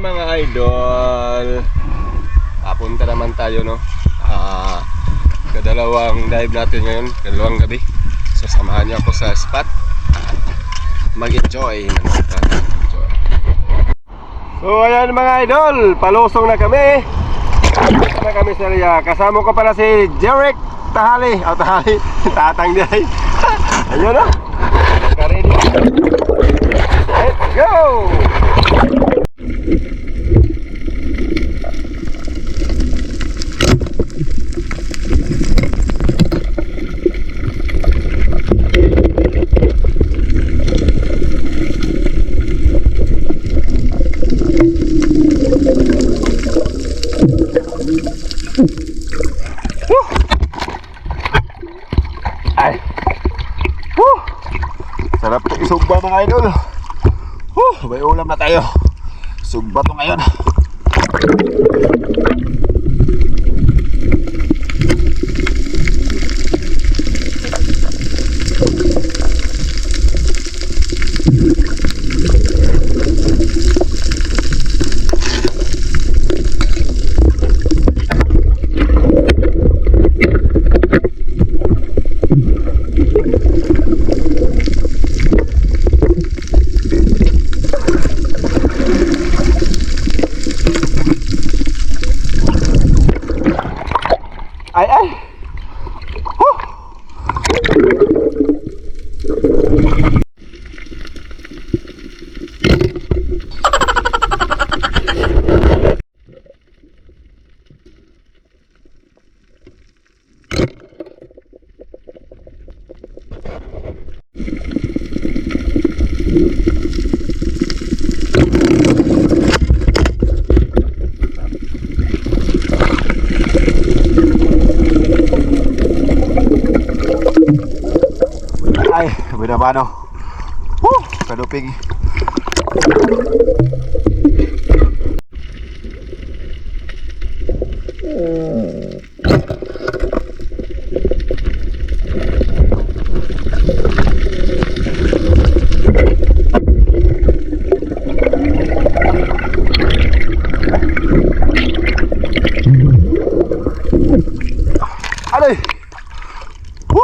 Mga idol. Papunta naman tayo no? Ah, Kadalawang dive natin ngayon Kadalawang gabi samahan niyo ako sa spot. Mag-enjoy ng spot. So ayan mga idol. Palusong na kami. Na kami sa area Kasama ko pala si Jeric Tahali. O Tahali. Tatang diay Ayun na Nagka-ready Let's go! Ay. Woo! Sarap ito isugba mga idol. Woo! May ulam na tayo. Sugba to ngayon. Ay ay. Woo! binabano. Woo! Kaduping. Allez Woo